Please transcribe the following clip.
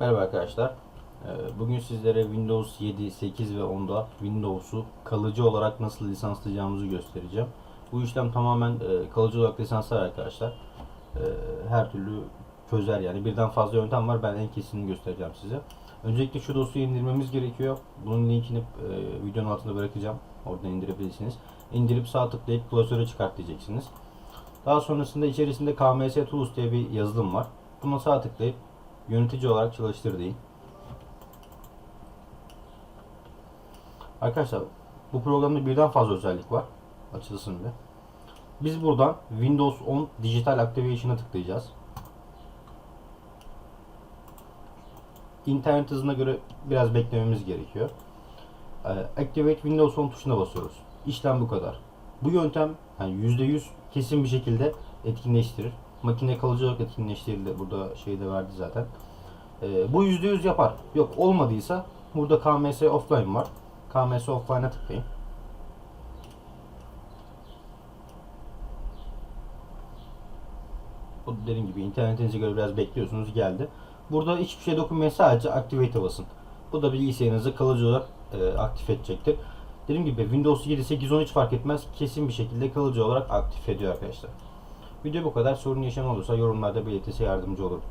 Merhaba arkadaşlar. Ee, Bugün sizlere Windows 7, 8 ve 10'da Windows'u kalıcı olarak nasıl lisanslayacağımızı göstereceğim. Bu işlem tamamen e, kalıcı olarak lisanslar arkadaşlar. Ee, Her türlü çözer yani. Birden fazla yöntem var. Ben en kesinini göstereceğim size. Öncelikle şu dosyayı indirmemiz gerekiyor. Bunun linkini e, videonun altında bırakacağım. Oradan indirebilirsiniz. İndirip sağ tıklayıp klasöre çıkart diyeceksiniz. Daha sonrasında içerisinde KMS Tools diye bir yazılım var. Buna sağ tıklayıp yönetici olarak çalıştır deyin. Arkadaşlar bu programda birden fazla özellik var. Açılsın bir. Biz buradan Windows 10 Digital Activation'a tıklayacağız. İnternet hızına göre biraz beklememiz gerekiyor. Ee, Activate Windows 10 tuşuna basıyoruz. İşlem bu kadar. Bu yöntem yani %100 kesin bir şekilde etkinleştirir. Makine kalıcı olarak etkinleştirildi. Burada şeyi de verdi zaten. Ee, bu %100 yapar. Yok olmadıysa burada KMS Offline var. KMS Offline'a tıklayın. Bu dediğim gibi internetinize göre biraz bekliyorsunuz geldi. Burada hiçbir şey dokunmayın sadece Activate'e basın. Bu da bilgisayarınızı kalıcı olarak e, aktif edecektir. Dediğim gibi Windows 7, 8, 10 hiç fark etmez. Kesin bir şekilde kalıcı olarak aktif ediyor arkadaşlar. Video bu kadar. Sorun yaşayan olursa yorumlarda belirtisi yardımcı olurum.